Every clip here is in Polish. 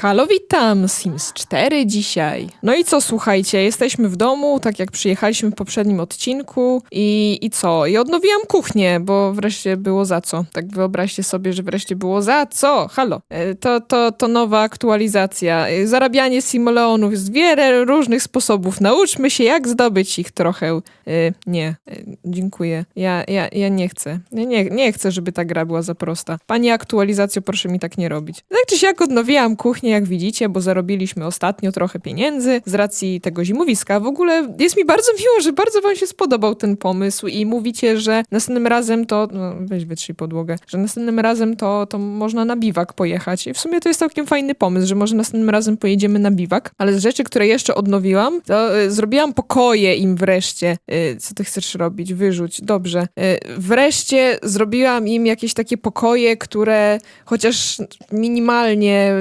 Halo, witam! Sims 4 dzisiaj. No i co, słuchajcie, jesteśmy w domu, tak jak przyjechaliśmy w poprzednim odcinku i, i co? I odnowiłam kuchnię, bo wreszcie było za co. Tak wyobraźcie sobie, że wreszcie było za co. Halo. E, To, to, to nowa aktualizacja. E, Zarabianie simoleonów jest wiele różnych sposobów. Nauczmy się, jak zdobyć ich trochę. E, Nie, dziękuję. Ja, ja, ja nie chcę. Ja nie, nie chcę, żeby ta gra była za prosta. Pani aktualizacjo, proszę mi tak nie robić. Tak czy siak odnowiłam kuchnię, jak widzicie, bo zarobiliśmy ostatnio trochę pieniędzy z racji tego zimowiska. W ogóle jest mi bardzo miło, że bardzo wam się spodobał ten pomysł i mówicie, że następnym razem to... No, weź wytrzyj podłogę. Że następnym razem to, to można na biwak pojechać. I w sumie to jest całkiem fajny pomysł, że może następnym razem pojedziemy na biwak. Ale z rzeczy, które jeszcze odnowiłam, to y, zrobiłam pokoje im wreszcie. Y, co ty chcesz robić? Wyrzuć. Dobrze. Y, wreszcie zrobiłam im jakieś takie pokoje, które chociaż minimalnie,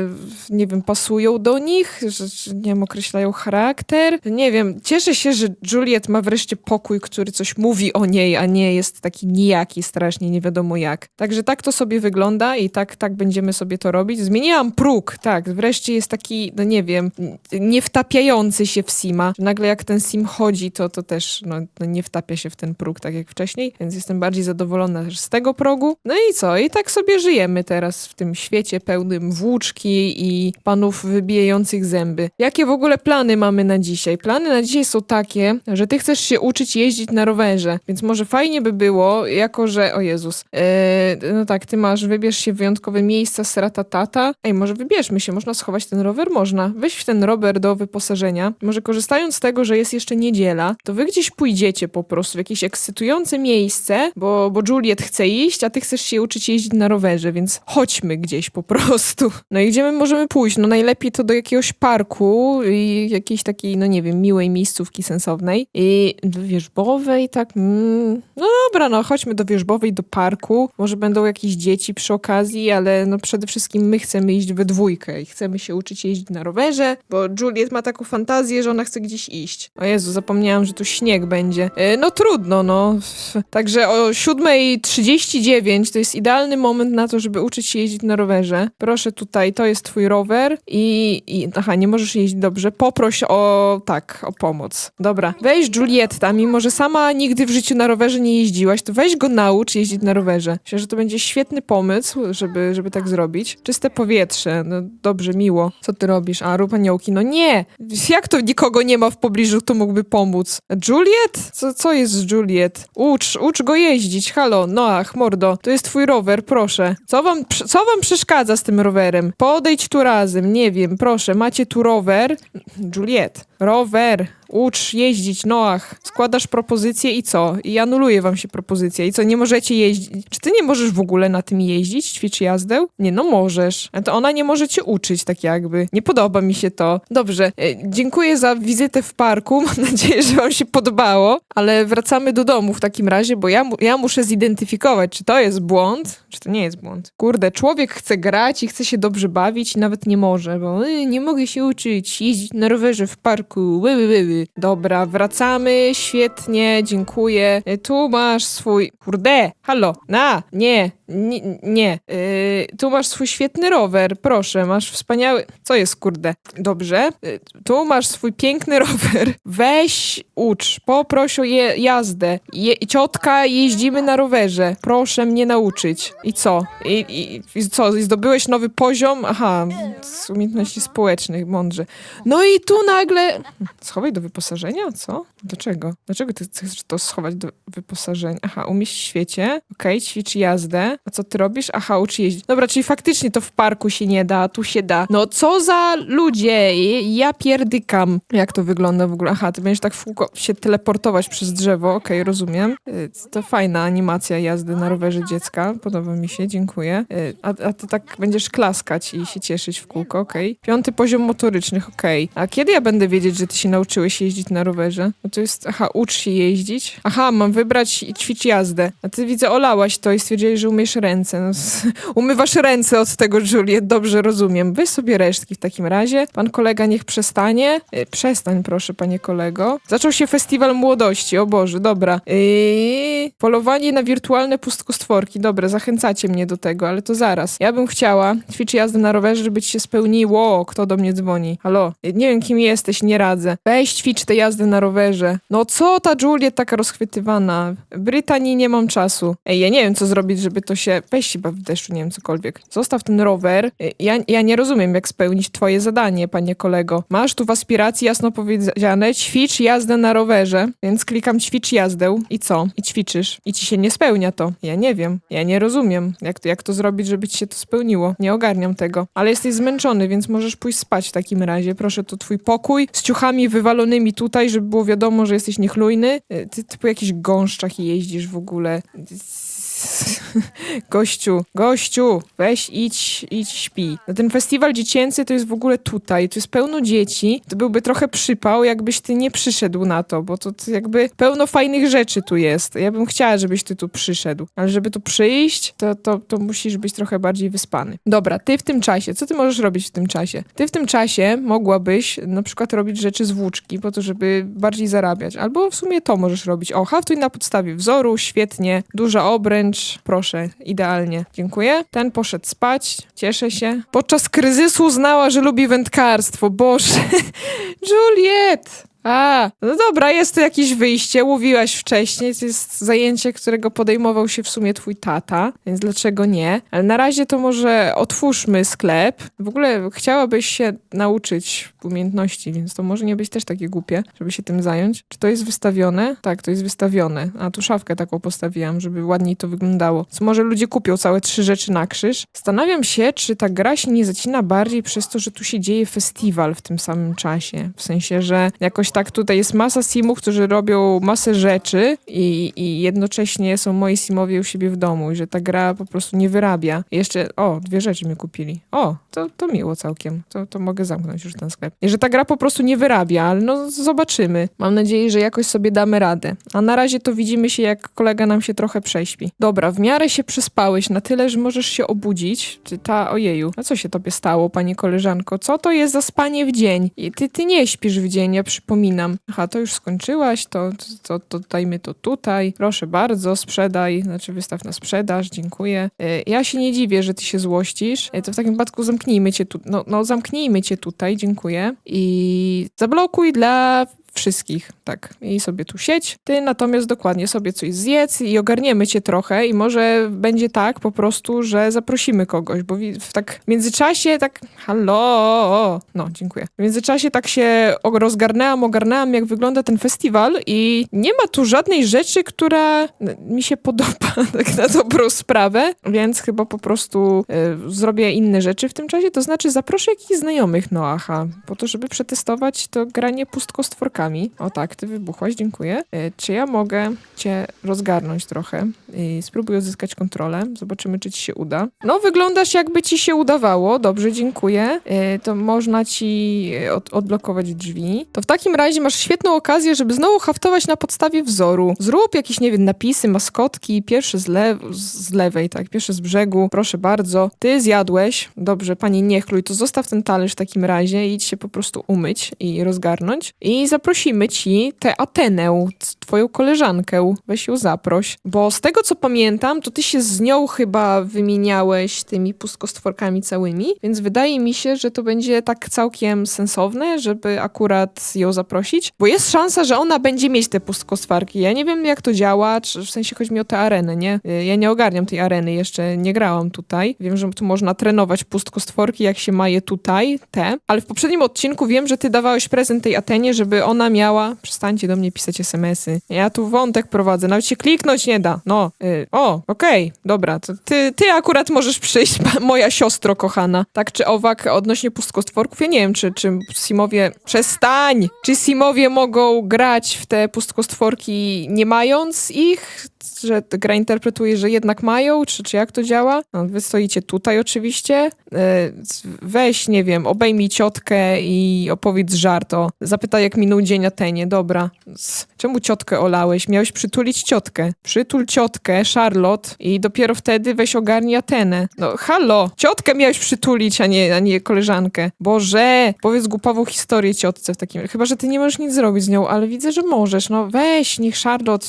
nie wiem, pasują do nich, że, że nie wiem, określają charakter. Nie wiem, cieszę się, że Juliet ma wreszcie pokój, który coś mówi o niej, a nie jest taki nijaki strasznie, nie wiadomo jak. Także tak to sobie wygląda i tak, tak będziemy sobie to robić. Zmieniłam próg, tak, wreszcie jest taki, no nie wiem, nie wtapiający się w Sima. Nagle jak ten Sim chodzi, to, to też no, no nie wtapia się w ten próg, tak jak wcześniej, więc jestem bardziej zadowolona też z tego progu. No i co? I tak sobie żyjemy teraz w tym świecie pełnym włóczki i panów wybijających zęby. Jakie w ogóle plany mamy na dzisiaj? Plany na dzisiaj są takie, że ty chcesz się uczyć jeździć na rowerze, więc może fajnie by było, jako że, o Jezus, Eee, no tak, ty masz, wybierz się w wyjątkowe miejsca z ratatata. Ej, może wybierzmy się, można schować ten rower? Można. Weź ten rower do wyposażenia. Może korzystając z tego, że jest jeszcze niedziela, to wy gdzieś pójdziecie po prostu w jakieś ekscytujące miejsce, bo, bo Juliet chce iść, a ty chcesz się uczyć jeździć na rowerze, więc chodźmy gdzieś po prostu. No i gdzie my możemy pójść? No najlepiej to do jakiegoś parku i jakiejś takiej, no nie wiem, miłej miejscówki sensownej. I do wierzbowej, tak? Mm. No dobra, no chodźmy do wierzbowej, do parku. Może będą jakieś dzieci przy okazji, ale no przede wszystkim my chcemy iść we dwójkę i chcemy się uczyć jeździć na rowerze, bo Juliet ma taką fantazję, że ona chce gdzieś iść. O Jezu, zapomniałam, że tu śnieg będzie. E, no trudno, no. Także o 7.39 to jest idealny moment na to, żeby uczyć się jeździć na rowerze. Proszę tutaj, to jest twój rower i, i aha, nie możesz jeździć dobrze. Poproś o, tak, o pomoc. Dobra, weź Julietta, mimo że sama nigdy w życiu na rowerze nie jeździłaś, to weź go naucz jeździć na rowerze. Myślę, że to będzie świetny pomysł, żeby, żeby tak zrobić. Czyste powietrze, no dobrze, miło. Co ty robisz? A, rób aniołki. No nie! Jak to nikogo nie ma w pobliżu, kto mógłby pomóc? Juliet? Co, co jest z Juliet? Ucz, ucz go jeździć, halo, Noach, mordo, to jest twój rower, proszę. Co wam, co wam przeszkadza z tym rowerem? Podejdź tu razem, nie wiem, proszę, macie tu rower? Juliet, rower, ucz jeździć, Noach. Składasz propozycję i co? I anuluje wam się propozycja. I co, nie możecie jeździć? Czy ty nie możesz w ogóle na tym jeździć? Ćwicz jazdę? Nie, no możesz. A to ona nie może cię uczyć, tak jakby. Nie podoba mi się to. Dobrze, e, dziękuję za wizytę w parku. Mam nadzieję, że wam się podobało. Ale wracamy do domu w takim razie, bo ja, mu- ja muszę zidentyfikować, czy to jest błąd, czy to nie jest błąd. Kurde, człowiek chce grać i chce się dobrze bawić i nawet nie może, bo y, nie mogę się uczyć jeździć na rowerze w parku. Ły, ły, ły. Dobra, wracamy, świetnie, dziękuję. Y, Tu masz swój... Kurde, halo, na, nie, nie, nie. Y, tu masz swój świetny rower, proszę, masz wspaniały... Co jest, kurde? Dobrze, y, tu masz swój piękny rower. Weź, ucz, poproś o je, jazdę. Je, ciotka, jeździmy na rowerze. Proszę mnie nauczyć. I co? I, i, i co, zdobyłeś nowy poziom? Aha, z umiejętności społecznych, mądrze. No i tu nagle... Schowaj do wyposażenia? Co? Dlaczego? Dlaczego ty chcesz to schować do wyposażenia? Aha, umieść w świecie. Okej, ćwicz jazdę. A co ty robisz? Aha, ucz jeździć. Dobra, czyli faktycznie to w parku się nie da, tu się da. No co za ludzie? Ja pierdykam. Jak to wygląda w ogóle? Aha, ty będziesz tak w kółko się teleportować przez drzewo. Okej, rozumiem. Y, To fajna animacja jazdy na rowerze dziecka. Podoba mi się, dziękuję. Y, A, a ty tak będziesz klaskać i się cieszyć w kółko, okej. Piąty poziom motorycznych, okej. A kiedy ja będę wiedzieć, wiedzieć, że ty się nauczyłeś jeździć na rowerze? No to jest, aha, ucz się jeździć. Aha, mam wybrać i ćwicz jazdę. A ty widzę, olałaś to i stwierdziłeś, że umiesz ręce. No, umywasz ręce od tego, Juliet, dobrze rozumiem. Weź sobie resztki w takim razie. Pan kolega niech przestanie. E, przestań, proszę, panie kolego. Zaczął się festiwal młodości, o Boże, dobra. Yy, polowanie na wirtualne pustkostworki. Dobra, zachęcacie mnie do tego, ale to zaraz. Ja bym chciała ćwicz jazdę na rowerze, żeby ci się spełniło. Kto do mnie dzwoni? Halo? Nie wiem, kim jesteś, nie radzę. Weź ćwicz tę jazdę na rowerze. No co ta Juliet taka rozchwytywana? W Brytanii nie mam czasu. Ej, ja nie wiem, co zrobić, żeby to się... Weź baw w deszczu, nie wiem, cokolwiek. Zostaw ten rower. Y, Ja, ja nie rozumiem, jak spełnić twoje zadanie, panie kolego. Masz tu w aspiracji jasno powiedziane ćwicz jazdę na rowerze, więc klikam ćwicz jazdę i co? I ćwiczysz. I ci się nie spełnia to. Ja nie wiem. Ja nie rozumiem, jak to, jak to zrobić, żeby ci się to spełniło. Nie ogarniam tego. Ale jesteś zmęczony, więc możesz pójść spać w takim razie. Proszę, to twój pokój z ciuchami wywalonymi tutaj, żeby było wiadomo, że jesteś niechlujny. Ty, ty po jakichś gąszczach jeździsz w ogóle. Gościu, gościu, weź idź, idź śpi. No ten festiwal dziecięcy to jest w ogóle tutaj, tu jest pełno dzieci. To byłby trochę przypał, jakbyś ty nie przyszedł na to, bo to, to jakby pełno fajnych rzeczy tu jest. Ja bym chciała, żebyś ty tu przyszedł. Ale żeby tu przyjść, to, to, to musisz być trochę bardziej wyspany. Dobra, ty w tym czasie, co ty możesz robić w tym czasie? Ty w tym czasie mogłabyś na przykład robić rzeczy z włóczki, po to, żeby bardziej zarabiać. Albo w sumie to możesz robić. O, haftuj na podstawie wzoru, świetnie. Duża obręcz, proszę, idealnie. Dziękuję. Ten poszedł spać, cieszę się. Podczas kryzysu uznała, że lubi wędkarstwo. Boże, Juliet! A, no dobra, jest to jakieś wyjście, mówiłaś wcześniej, to jest zajęcie, którego podejmował się w sumie twój tata, więc dlaczego nie? Ale na razie to może otwórzmy sklep. W ogóle chciałabyś się nauczyć umiejętności, więc to może nie być też takie głupie, żeby się tym zająć. Czy to jest wystawione? Tak, to jest wystawione. A tu szafkę taką postawiłam, żeby ładniej to wyglądało. Co może ludzie kupią całe trzy rzeczy na krzyż? Zastanawiam się, czy ta gra się nie zacina bardziej przez to, że tu się dzieje festiwal w tym samym czasie. W sensie, że jakoś tak tutaj jest masa simów, którzy robią masę rzeczy i, i jednocześnie są moi simowie u siebie w domu i że ta gra po prostu nie wyrabia. I jeszcze, o, dwie rzeczy mi kupili. O, to, to miło całkiem. To, to mogę zamknąć już ten sklep. I że ta gra po prostu nie wyrabia, ale no zobaczymy. Mam nadzieję, że jakoś sobie damy radę. A na razie to widzimy się, jak kolega nam się trochę prześpi. Dobra, w miarę się przespałeś na tyle, że możesz się obudzić. Ty ta, ojeju, a co się tobie stało, pani koleżanko? Co to jest za spanie w dzień? I ty, ty nie śpisz w dzień, ja przypominam. Aha, to już skończyłaś, to, to, to dajmy to tutaj. Proszę bardzo, sprzedaj, znaczy wystaw na sprzedaż, dziękuję. E, Ja się nie dziwię, że ty się złościsz. E, To w takim wypadku zamknijmy cię tu, no, no zamknijmy cię tutaj, dziękuję. I zablokuj dla wszystkich, tak. I sobie tu sieć. Ty natomiast dokładnie sobie coś zjedz i ogarniemy cię trochę i może będzie tak po prostu, że zaprosimy kogoś, bo w tak w międzyczasie tak halo, no dziękuję. W międzyczasie tak się rozgarnęłam, ogarnęłam jak wygląda ten festiwal i nie ma tu żadnej rzeczy, która mi się podoba tak na dobrą sprawę, więc chyba po prostu y, zrobię inne rzeczy w tym czasie, to znaczy zaproszę jakichś znajomych Noacha, po to, żeby przetestować to granie pustkostworkami. O tak, ty wybuchłaś, dziękuję. Y, Czy ja mogę cię rozgarnąć trochę spróbuj odzyskać kontrolę? Zobaczymy, czy ci się uda. No, wyglądasz jakby ci się udawało. Dobrze, dziękuję. Y, To można ci y, od, odblokować drzwi. To w takim razie masz świetną okazję, żeby znowu haftować na podstawie wzoru. Zrób jakieś, nie wiem, napisy, maskotki. Pierwszy z, le z lewej, tak, pierwszy z brzegu. Proszę bardzo. Ty zjadłeś. Dobrze, pani nie chluj, to zostaw ten talerz w takim razie i idź się po prostu umyć i rozgarnąć. I zaprosimy ci tę Atenę, twoją koleżankę. Weź ją zaproś. Bo z tego, co pamiętam, to ty się z nią chyba wymieniałeś tymi pustkostworkami całymi, więc wydaje mi się, że to będzie tak całkiem sensowne, żeby akurat ją zaprosić, bo jest szansa, że ona będzie mieć te pustkostwarki. Ja nie wiem, jak to działa, czy w sensie chodzi mi o tę arenę, nie? Y, Ja nie ogarniam tej areny, jeszcze nie grałam tutaj. Wiem, że tu można trenować pustkostworki, jak się ma je tutaj, te, ale w poprzednim odcinku wiem, że ty dawałeś prezent tej Atenie, żeby ona miała... Przestańcie do mnie pisać smsy. Ja tu wątek prowadzę, nawet się kliknąć nie da. No, y, o, okej, dobra, to ty, ty akurat możesz przyjść, moja siostro kochana. Tak czy owak, odnośnie pustkostworków, ja nie wiem, czy, czy Simowie... Przestań! Czy Simowie mogą grać w te pustkostworki nie mając ich? Że gra interpretuje, że jednak mają, czy, czy jak to działa? No, wy stoicie tutaj oczywiście. E, weź, nie wiem, obejmij ciotkę i opowiedz żart o. Zapytaj, jak minął dzień Atenie. Dobra. S- Czemu ciotkę olałeś? Miałeś przytulić ciotkę. Przytul ciotkę, Charlotte i dopiero wtedy weź ogarnij Atenę. No, halo! Ciotkę miałeś przytulić, a nie, a nie koleżankę. Boże! Powiedz głupawą historię ciotce w takim... Chyba, że ty nie możesz nic zrobić z nią, ale widzę, że możesz. No weź, niech Charlotte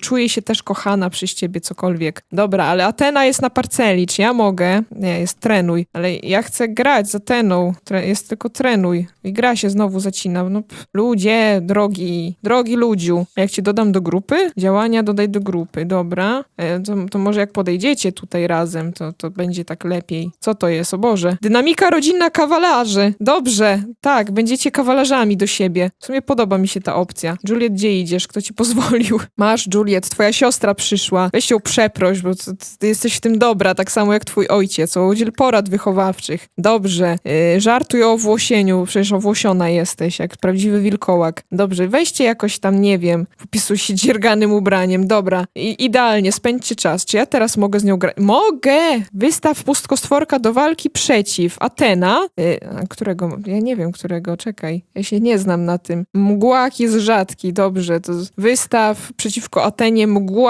czuje się też kochana przez ciebie, cokolwiek. Dobra, ale Atena jest na parceli, czy ja mogę? Nie, jest trenuj. Ale ja chcę grać z Ateną. Tre- jest tylko trenuj. I gra się znowu zacina. No, pff, ludzie, drogi, drogi ludziu. Jak cię dodam do grupy? Działania dodaj do grupy. Dobra. E, to, to może jak podejdziecie tutaj razem, to, to będzie tak lepiej. Co to jest? O Boże. Dynamika rodzinna kawalarzy. Dobrze. Tak, będziecie kawalarzami do siebie. W sumie podoba mi się ta opcja. Juliet, gdzie idziesz? Kto ci pozwolił? Masz, Juliet, twoja siostra przyszła. Weź ją przeproś, bo ty, jesteś w tym dobra, tak samo jak twój ojciec. O udziel porad wychowawczych. Dobrze. Yy, żartuj o owłosieniu, przecież owłosiona jesteś, jak prawdziwy wilkołak. Dobrze, weźcie jakoś tam, nie wiem, popisuj się dzierganym ubraniem. Dobra. I, idealnie, spędźcie czas. Czy ja teraz mogę z nią grać? Mogę! Wystaw pustkostworka do walki przeciw. Atena. Yy, którego? Ja nie wiem, którego. Czekaj. Ja się nie znam na tym. Mgłak jest rzadki. Dobrze, to wystaw przeciwko Atenie mgłaka.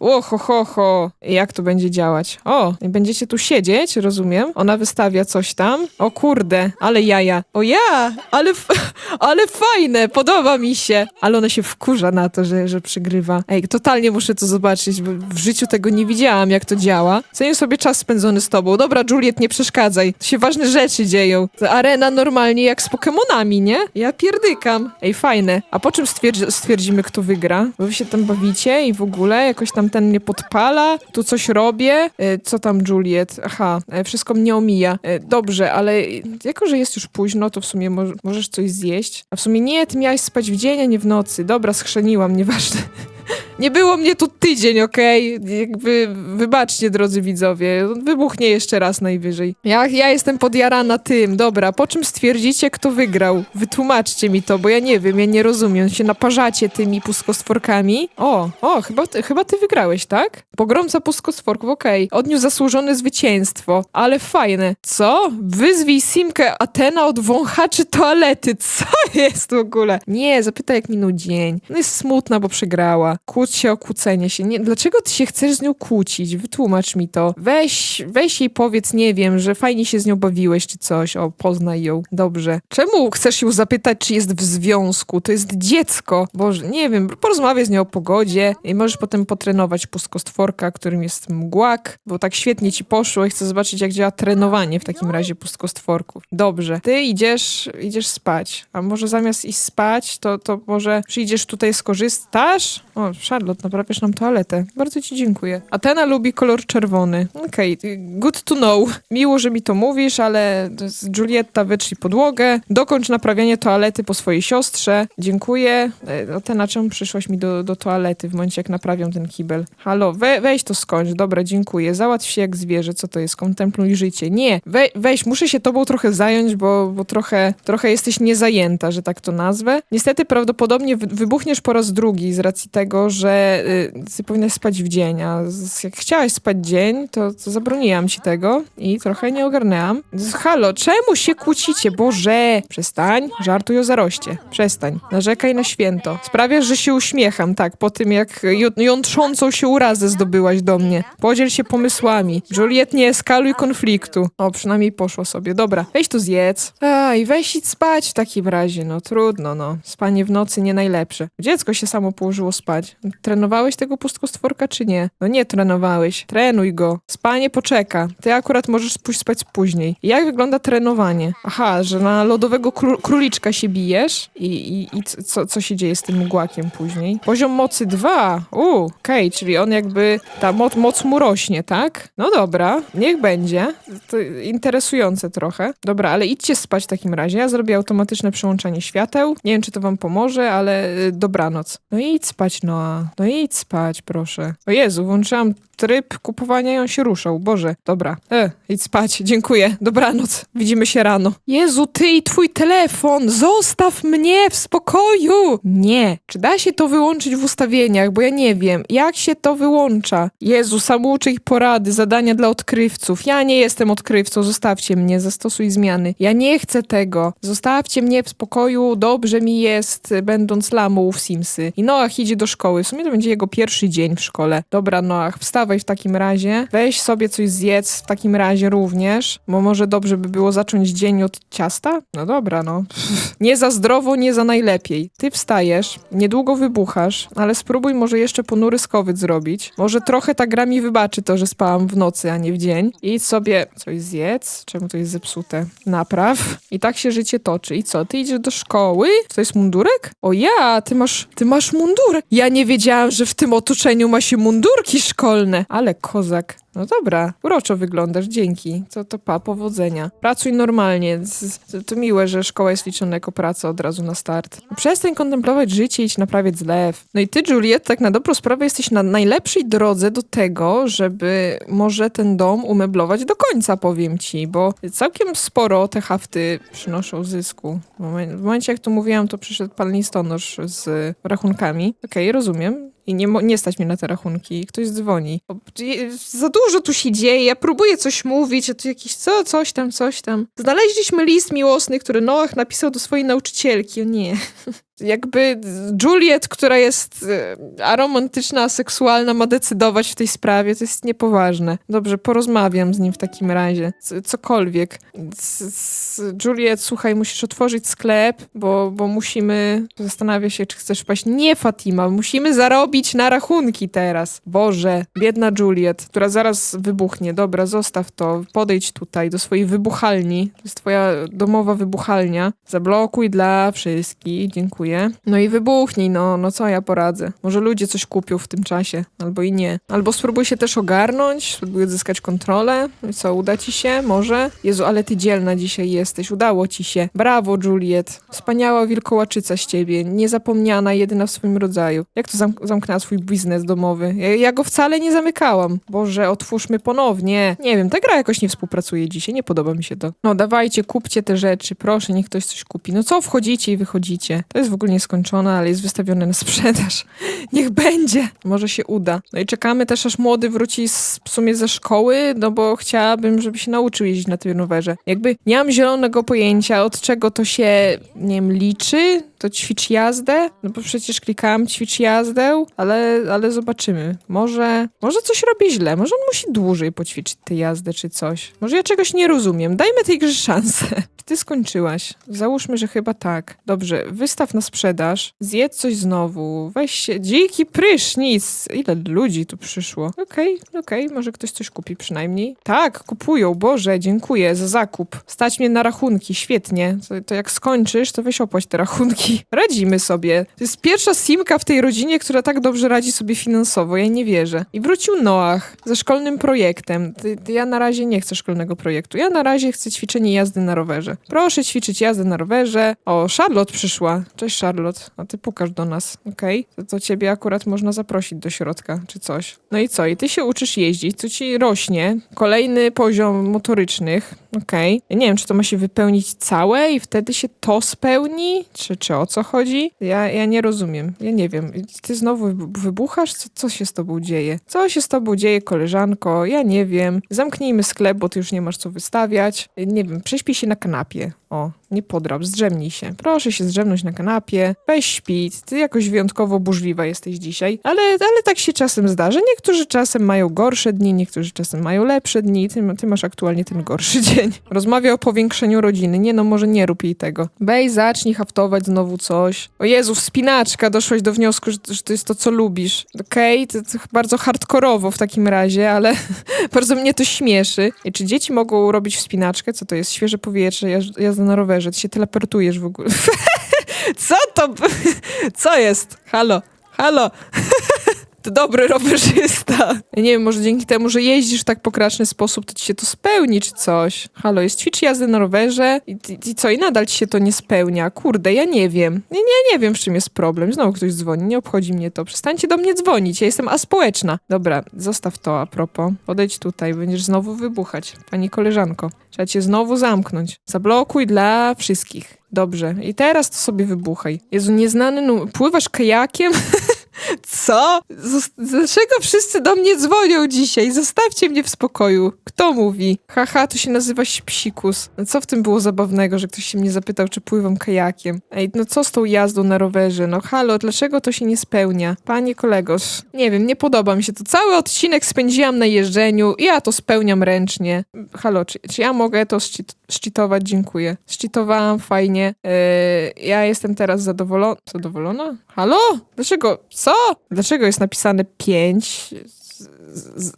O, ho, ho, ho. Jak to będzie działać? O, będziecie tu siedzieć, rozumiem. Ona wystawia coś tam. O kurde, ale jaja. O ja, ale, ale fajne, podoba mi się. Ale ona się wkurza na to, że, że przygrywa. Ej, totalnie muszę to zobaczyć, bo w życiu tego nie widziałam, jak to działa. Cenię sobie czas spędzony z tobą. Dobra, Juliet, nie przeszkadzaj. To się ważne rzeczy dzieją. To arena normalnie jak z Pokemonami, nie? Ja pierdykam. Ej, fajne. A po czym stwierdzi- stwierdzimy, kto wygra? Bo wy się tam bawicie i w ogóle jakoś tam ten mnie podpala, tu coś robię. E, co tam, Juliet? Aha, e, wszystko mnie omija. E, dobrze, ale jako, że jest już późno, to w sumie mo- możesz coś zjeść. A w sumie nie, ty miałaś spać w dzień, a nie w nocy. Dobra, schrzeniłam, nieważne. Nie było mnie tu tydzień, okej? Jakby, wybaczcie, drodzy widzowie. Wybuchnie jeszcze raz najwyżej. Ja, ja jestem podjarana tym. Dobra, po czym stwierdzicie, kto wygrał? Wytłumaczcie mi to, bo ja nie wiem, ja nie rozumiem. Się naparzacie tymi puskostworkami. O, o, chyba ty, chyba ty wygrałeś, tak? Pogromca puskostworków, okej. Odniósł zasłużone zwycięstwo. Ale fajne. Co? Wyzwij Simkę Atena od wąchaczy toalety. Co jest w ogóle? Nie, zapytaj jak minął dzień. No jest smutna, bo przegrała. Kłóć się o kłócenie się. Nie, dlaczego ty się chcesz z nią kłócić? Wytłumacz mi to. Weź, weź jej powiedz, nie wiem, że fajnie się z nią bawiłeś czy coś. O, poznaj ją. Dobrze. Czemu chcesz ją zapytać, czy jest w związku? To jest dziecko. Boże, nie wiem, porozmawiaj z nią o pogodzie i możesz potem potrenować pustkostworka, którym jest mgłak, bo tak świetnie ci poszło i chcę zobaczyć, jak działa trenowanie w takim razie pustkostworków. Dobrze. Ty idziesz, idziesz spać. A może zamiast iść spać, to, to może przyjdziesz tutaj, skorzystasz? O, Charlotte, naprawiasz nam toaletę. Bardzo ci dziękuję. Atena lubi kolor czerwony. Okej, good to know. Miło, że mi to mówisz, ale Julietta wytrzyj podłogę. Dokończ naprawianie toalety po swojej siostrze. Dziękuję. E, Atena, czemu przyszłaś mi do, do toalety w momencie, jak naprawiam ten kibel? Halo, we, weź to skończ. Dobra, dziękuję. Załatw się jak zwierzę. Co to jest? Kontempluj życie. Nie, we, weź, muszę się tobą trochę zająć, bo, bo trochę, trochę jesteś niezajęta, że tak to nazwę. Niestety prawdopodobnie wy, wybuchniesz po raz drugi z racji tego, że y, powinnaś spać w dzień, a jak chciałaś spać dzień, to, to zabroniłam ci tego i trochę nie ogarnęłam. Halo, czemu się kłócicie? Boże! Przestań, żartuj o zaroście. Przestań. Narzekaj na święto. Sprawiasz, że się uśmiecham, tak, po tym jak ją- jątrzącą się urazę zdobyłaś do mnie. Podziel się pomysłami. Juliet, nie eskaluj konfliktu. O, przynajmniej poszło sobie. Dobra, weź to zjedz. A, i weź idź spać w takim razie. No trudno, no. Spanie w nocy nie najlepsze. Dziecko się samo położyło spać. Trenowałeś tego pustkostworka, czy nie? No nie trenowałeś. Trenuj go. Spanie poczeka. Ty akurat możesz pójść spać później. Jak wygląda trenowanie? Aha, że na lodowego kró- króliczka się bijesz i, i, i co, co się dzieje z tym mgłakiem później? Poziom mocy 2. U, okej, czyli on jakby, ta moc, moc mu rośnie, tak? No dobra, niech będzie. To interesujące trochę. Dobra, ale idźcie spać w takim razie. Ja zrobię automatyczne przełączanie świateł. Nie wiem, czy to wam pomoże, ale y, dobranoc. No i idź spać, Noa. No i idź spać, proszę. O Jezu, włączyłam tryb kupowania on się ruszał. Boże, dobra. E, idź spać. Dziękuję. Dobranoc. Widzimy się rano. Jezu, ty i twój telefon! Zostaw mnie w spokoju! Nie. Czy da się to wyłączyć w ustawieniach? Bo ja nie wiem. Jak się to wyłącza? Jezu, samouczek porady, zadania dla odkrywców. Ja nie jestem odkrywcą. Zostawcie mnie. Zastosuj zmiany. Ja nie chcę tego. Zostawcie mnie w spokoju. Dobrze mi jest, będąc lamą w Simsy. I Noach idzie do szkoły. W sumie to będzie jego pierwszy dzień w szkole. Dobra, Noach, wstawaj w takim razie. Weź sobie coś zjedz w takim razie również, bo może dobrze by było zacząć dzień od ciasta? No dobra, no. Nie za zdrowo, nie za najlepiej. Ty wstajesz, niedługo wybuchasz, ale spróbuj może jeszcze ponury skowyt zrobić. Może trochę ta gra mi wybaczy to, że spałam w nocy, a nie w dzień. I idź sobie coś zjedz. Czemu to jest zepsute? Napraw. I tak się życie toczy. I co? Ty idziesz do szkoły? To jest mundurek? O ja, ty masz, ty masz mundurek. Ja nie wiedziałam, że w tym otoczeniu ma się mundurki szkolne. Ale kozak. No dobra, uroczo wyglądasz, dzięki. To, to pa, powodzenia. Pracuj normalnie. To, to miłe, że szkoła jest liczona jako praca od razu na start. Przestań kontemplować życie i idź naprawiać zlew. No i ty, Juliet, tak na dobrą sprawę jesteś na najlepszej drodze do tego, żeby może ten dom umeblować do końca, powiem ci, bo całkiem sporo te hafty przynoszą zysku. W momen- w momencie, jak to mówiłam, to przyszedł pan listonosz z rachunkami. Okej, rozumiem. I nie, nie stać mnie na te rachunki. Ktoś dzwoni. Za dużo tu się dzieje. Ja próbuję coś mówić, a tu jakiś co, coś tam, coś tam. Znaleźliśmy list miłosny, który Noach napisał do swojej nauczycielki. O nie. Jakby Juliet, która jest e, aromantyczna, aseksualna, ma decydować w tej sprawie, to jest niepoważne. Dobrze, porozmawiam z nim w takim razie. C- cokolwiek. C- Juliet, słuchaj, musisz otworzyć sklep, bo, bo musimy... Zastanawia się, czy chcesz wpaść. Nie, Fatima, musimy zarobić na rachunki teraz. Boże, biedna Juliet, która zaraz wybuchnie. Dobra, zostaw to. Podejdź tutaj do swojej wybuchalni. To jest twoja domowa wybuchalnia. Zablokuj dla wszystkich. Dziękuję. No i wybuchnij, no, no co ja poradzę. Może ludzie coś kupią w tym czasie, albo i nie. Albo spróbuj się też ogarnąć, spróbuj odzyskać kontrolę. No i co, uda ci się? Może? Jezu, ale ty dzielna dzisiaj jesteś. Udało ci się. Brawo, Juliet. Wspaniała wilkołaczyca z ciebie. Niezapomniana, jedyna w swoim rodzaju. Jak to zamk- zamknęła swój biznes domowy? Ja, ja go wcale nie zamykałam. Boże, otwórzmy ponownie. Nie wiem, ta gra jakoś nie współpracuje dzisiaj. Nie podoba mi się to. No dawajcie, kupcie te rzeczy. Proszę, niech ktoś coś kupi. No co, wchodzicie i wychodzicie. To jest w ogóle nieskończone, ale jest wystawione na sprzedaż. Niech będzie. Może się uda. No i czekamy też, aż młody wróci z, w sumie ze szkoły, no bo chciałabym, żeby się nauczył jeździć na tym rowerze. Jakby nie mam zielonego pojęcia, od czego to się, nie wiem, liczy, to ćwicz jazdę? No bo przecież klikałam ćwicz jazdę, ale, ale zobaczymy. Może, może coś robi źle, może on musi dłużej poćwiczyć tę jazdę czy coś. Może ja czegoś nie rozumiem. Dajmy tej grze szansę. Ty skończyłaś? Załóżmy, że chyba tak. Dobrze, wystaw na sprzedaż, zjedz coś znowu, weź się, dziki prysznic. Ile ludzi tu przyszło? Okej, okej, może ktoś coś kupi przynajmniej. Tak, kupują, Boże, dziękuję za zakup. Stać mnie na rachunki, świetnie. To, to jak skończysz, to weź opłać te rachunki. Radzimy sobie. To jest pierwsza simka w tej rodzinie, która tak dobrze radzi sobie finansowo, ja nie wierzę. I wrócił Noach ze szkolnym projektem. Ty, ty, ja na razie nie chcę szkolnego projektu. Ja na razie chcę ćwiczenie jazdy na rowerze. Proszę ćwiczyć jazdę na rowerze. O, Charlotte przyszła. Cześć Charlotte. A ty pukasz do nas, okej? To, to ciebie akurat można zaprosić do środka, czy coś. No i co? I ty się uczysz jeździć, co ci rośnie. Kolejny poziom motorycznych, okej. Ja nie wiem, czy to ma się wypełnić całe i wtedy się to spełni? Czy, czy o co chodzi? Ja, ja nie rozumiem. Ja nie wiem. Ty znowu wybu- wybuchasz? Co, co się z tobą dzieje? Co się z tobą dzieje, koleżanko? Ja nie wiem. Zamknijmy sklep, bo ty już nie masz co wystawiać. Nie wiem, prześpij się na kanapie. O, nie podrap, zdrzemnij się. Proszę się zdrzemnąć na kanapie. Weź śpi. Ty jakoś wyjątkowo burzliwa jesteś dzisiaj. Ale, ale tak się czasem zdarza. Niektórzy czasem mają gorsze dni, niektórzy czasem mają lepsze dni. Ty, ty masz aktualnie ten gorszy dzień. Rozmawia o powiększeniu rodziny. Nie no, może nie rób jej tego. Wej, zacznij haftować znowu coś. O Jezu, wspinaczka. Doszłaś do wniosku, że, że to jest to, co lubisz. Okej, to, to bardzo hardkorowo w takim razie, ale bardzo mnie to śmieszy. I czy dzieci mogą robić wspinaczkę? Co to jest? Świeże powietrze, jazd- jazda na rowerze. Ty się teleportujesz w ogóle. Co to? Co jest? Halo? Halo? Dobry rowerzysta. Ja nie wiem, może dzięki temu, że jeździsz w tak pokraczny sposób, to ci się to spełni czy coś. Halo, jest ćwicz jazdy na rowerze i, i, i co, i nadal ci się to nie spełnia. Kurde, ja nie wiem. Nie, nie, nie wiem, w czym jest problem. Znowu ktoś dzwoni, nie obchodzi mnie to. Przestańcie do mnie dzwonić, ja jestem aspołeczna. Dobra, zostaw to a propos. Podejdź tutaj, będziesz znowu wybuchać. Pani koleżanko, trzeba cię znowu zamknąć. Zablokuj dla wszystkich. Dobrze. I teraz to sobie wybuchaj. Jezu, nieznany. Pływasz kajakiem? Co? Zos- Dlaczego wszyscy do mnie dzwonią dzisiaj? Zostawcie mnie w spokoju. Kto mówi? Haha, to się nazywa psikus. No co w tym było zabawnego, że ktoś się mnie zapytał, czy pływam kajakiem? Ej, no co z tą jazdą na rowerze? No halo, dlaczego to się nie spełnia? Panie kolego, nie wiem, nie podoba mi się to. Cały odcinek spędziłam na jeżdżeniu i ja to spełniam ręcznie. Halo, czy, czy ja mogę to szczyt-? Dziękuję. Szczytowałam, fajnie. Yy, ja jestem teraz zadowolona. Zadowolona? Halo? Dlaczego? Co? Dlaczego jest napisane 5?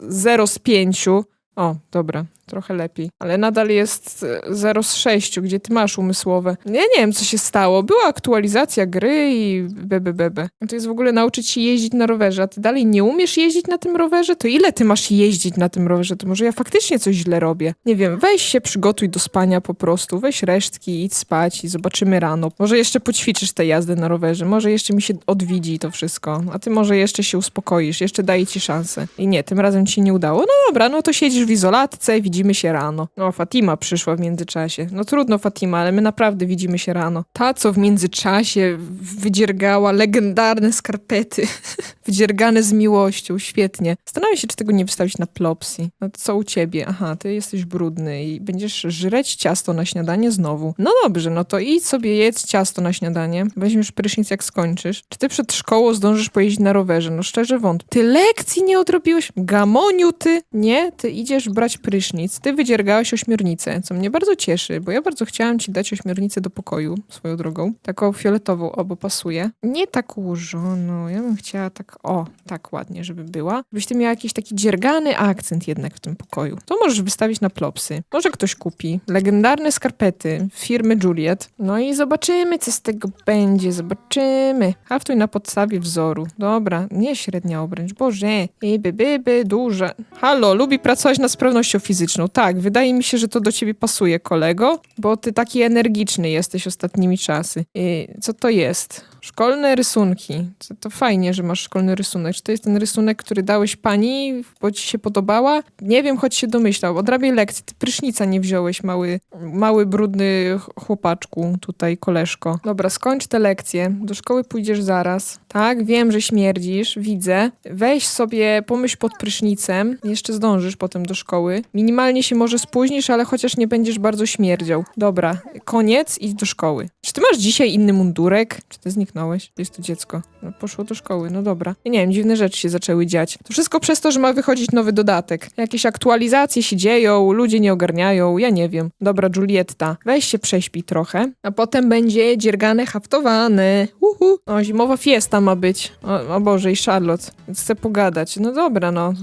0 z 5? O, dobra, trochę lepiej. Ale nadal jest 0 z 6, gdzie ty masz umysłowe. Ja nie wiem, co się stało. Była aktualizacja gry i bebe bebe. To jest w ogóle nauczyć się jeździć na rowerze, a ty dalej nie umiesz jeździć na tym rowerze? To ile ty masz jeździć na tym rowerze? To może ja faktycznie coś źle robię. Nie wiem, weź się, przygotuj do spania po prostu. Weź resztki, idź spać i zobaczymy rano. Może jeszcze poćwiczysz tę jazdę na rowerze. Może jeszcze mi się odwidzi to wszystko. A ty może jeszcze się uspokoisz. Jeszcze daję ci szansę. I nie, tym razem ci nie udało. No dobra, no to siedzisz w izolatce, widzimy się rano. No, Fatima przyszła w międzyczasie. No trudno, Fatima, ale my naprawdę widzimy się rano. Ta, co w międzyczasie wydziergała legendarne skarpety. Wydziergane z miłością, świetnie. Zastanawiam się, czy tego nie wystawić na plopsy. No co u ciebie? Aha, ty jesteś brudny i będziesz żreć ciasto na śniadanie znowu. No dobrze, no to idź sobie jedz ciasto na śniadanie. Weźmiesz prysznic jak skończysz. Czy ty przed szkołą zdążysz pojeździć na rowerze? No szczerze wątpię. Ty lekcji nie odrobiłeś? Gamoniu ty? Nie, ty idziesz brać prysznic. Ty wydziergałeś ośmiornicę, co mnie bardzo cieszy, bo ja bardzo chciałam ci dać ośmiornicę do pokoju, swoją drogą. Taką fioletową, obo pasuje. Nie tak ułożoną, ja bym chciała tak, o, tak ładnie, żeby była. Żebyś ty miała jakiś taki dziergany akcent jednak w tym pokoju. To możesz wystawić na plopsy. Może ktoś kupi. Legendarne skarpety firmy Juliet. No i zobaczymy, co z tego będzie. Zobaczymy. Haftuj na podstawie wzoru. Dobra, nie średnia obręcz. Boże. I by, by, by, duże. Halo, lubi pracować nad sprawnością fizyczną. Tak, wydaje mi się, że to do ciebie pasuje, kolego, bo ty taki energiczny jesteś ostatnimi czasy. I co to jest? Szkolne rysunki. To, to fajnie, że masz szkolny rysunek. Czy to jest ten rysunek, który dałeś pani, bo ci się podobała? Nie wiem, choć się domyślał. Odrabiaj lekcję. Ty prysznica nie wziąłeś, mały, mały brudny ch- chłopaczku, tutaj koleżko. Dobra, skończ te lekcje. Do szkoły pójdziesz zaraz. Tak, wiem, że śmierdzisz, widzę. Weź sobie, pomyśl pod prysznicem. Jeszcze zdążysz potem do szkoły. Minimalnie się może spóźnisz, ale chociaż nie będziesz bardzo śmierdział. Dobra, koniec, idź do szkoły. Czy ty masz dzisiaj inny mundurek? Czy ty zniknąłeś? Jest to dziecko. No, poszło do szkoły, no dobra. Ja nie wiem, dziwne rzeczy się zaczęły dziać. To wszystko przez to, że ma wychodzić nowy dodatek. Jakieś aktualizacje się dzieją, ludzie nie ogarniają, ja nie wiem. Dobra, Julietta, weź się prześpi trochę, a potem będzie dziergane haftowane. Uhu. O, zimowa fiesta ma być. O, o Boże, i Charlotte. Chcę pogadać. No dobra, no.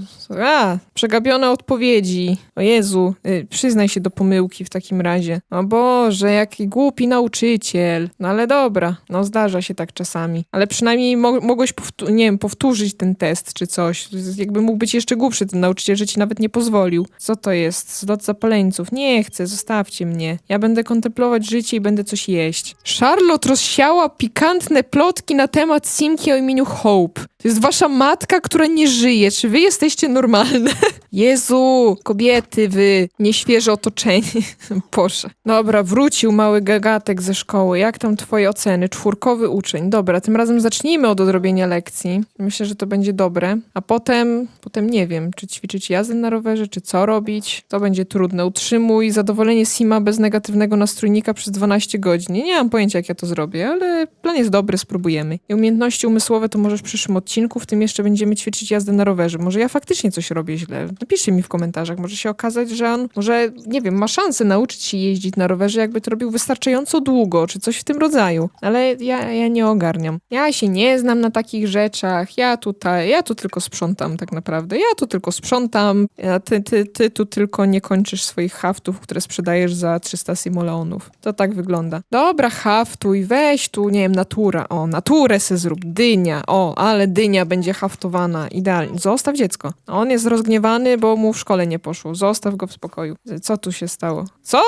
A, przegapione odpowiedzi. O Jezu, y, przyznaj się do pomyłki w takim razie. O Boże, jaki głupi nauczyciel. No ale dobra, no zdarza się tak czasami. Ale przynajmniej mo mogłeś, nie wiem, powtórzyć ten test czy coś. Jakby mógł być jeszcze głupszy ten nauczyciel, że ci nawet nie pozwolił. Co to jest? Zlot zapaleńców. Nie chcę, zostawcie mnie. Ja będę kontemplować życie i będę coś jeść. Charlotte rozsiała pikantne plotki na temat Simki o imieniu Hope. To jest wasza matka, która nie żyje. Czy wy jesteście normalne? Jezu, kobiety, wy, nieświeże otoczenie. Boże. Dobra, wrócił mały gagatek ze szkoły. Jak tam twoje oceny? Czwórkowy uczeń. Dobra, tym razem zacznijmy od odrobienia lekcji. Myślę, że to będzie dobre. A potem, potem nie wiem, czy ćwiczyć jazdę na rowerze, czy co robić. To będzie trudne. Utrzymuj zadowolenie Sima bez negatywnego nastrójnika przez 12 godzin. Nie mam pojęcia, jak ja to zrobię, ale plan jest dobry, spróbujemy. I umiejętności umysłowe to może w przyszłym odcinku, w tym jeszcze będziemy ćwiczyć jazdę na rowerze. Może ja faktycznie coś robię źle. Napiszcie mi w komentarzach, może się okaże, pokazać, że on może, nie wiem, ma szansę nauczyć się jeździć na rowerze, jakby to robił wystarczająco długo, czy coś w tym rodzaju. Ale ja, ja nie ogarniam. Ja się nie znam na takich rzeczach, ja tutaj, ja tu tylko sprzątam tak naprawdę. Ja tu tylko sprzątam, a ty, ty, ty tu tylko nie kończysz swoich haftów, które sprzedajesz za 300 simoleonów. To tak wygląda. Dobra, haftuj, weź tu, nie wiem, natura. O, naturę se zrób, dynia. O, ale dynia będzie haftowana. Idealnie. Zostaw dziecko. On jest rozgniewany, bo mu w szkole nie poszło. Zostaw go w spokoju. Co tu się stało? Co?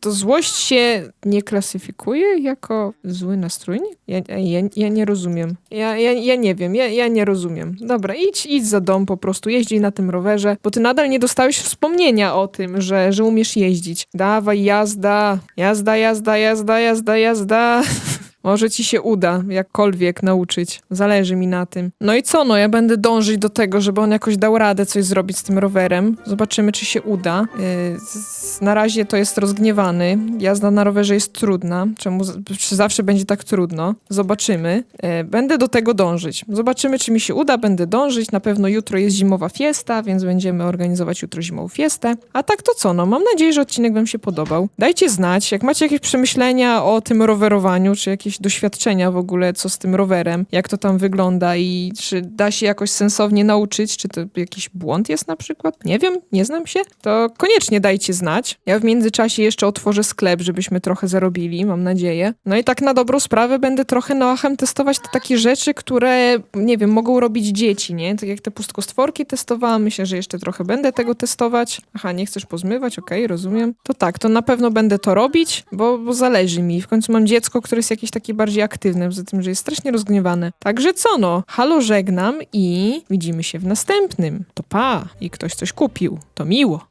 To złość się nie klasyfikuje jako zły nastrójnik? Ja, ja, ja nie rozumiem. Ja, ja, ja nie wiem, ja, ja nie rozumiem. Dobra, idź, idź za dom po prostu, jeźdź na tym rowerze, bo ty nadal nie dostałeś wspomnienia o tym, że, że umiesz jeździć. Dawaj, jazda, jazda, jazda, jazda, jazda, jazda. Może ci się uda jakkolwiek nauczyć. Zależy mi na tym. No i co? No ja będę dążyć do tego, żeby on jakoś dał radę coś zrobić z tym rowerem. Zobaczymy, czy się uda. Z- na razie to jest rozgniewany. Jazda na rowerze jest trudna. Czemu czy zawsze będzie tak trudno? Zobaczymy. Yy, będę do tego dążyć. Zobaczymy, czy mi się uda. Będę dążyć. Na pewno jutro jest zimowa fiesta, więc będziemy organizować jutro zimową fiestę. A tak to co? No mam nadzieję, że odcinek wam się podobał. Dajcie znać, jak macie jakieś przemyślenia o tym rowerowaniu, czy jakieś doświadczenia w ogóle, co z tym rowerem, jak to tam wygląda i czy da się jakoś sensownie nauczyć, czy to jakiś błąd jest na przykład? Nie wiem, nie znam się. To koniecznie dajcie znać. Ja w międzyczasie jeszcze otworzę sklep, żebyśmy trochę zarobili, mam nadzieję. No i tak na dobrą sprawę będę trochę noachem testować te takie rzeczy, które, nie wiem, mogą robić dzieci, nie? Tak jak te pustkostworki testowałam, myślę, że jeszcze trochę będę tego testować. Aha, nie chcesz pozmywać, okej, rozumiem. To tak, to na pewno będę to robić, bo, bo zależy mi. W końcu mam dziecko, które jest jakieś takie bardziej aktywne, poza tym, że jest strasznie rozgniewane. Także co no, halo żegnam i widzimy się w następnym. To pa! I ktoś coś kupił. To miło.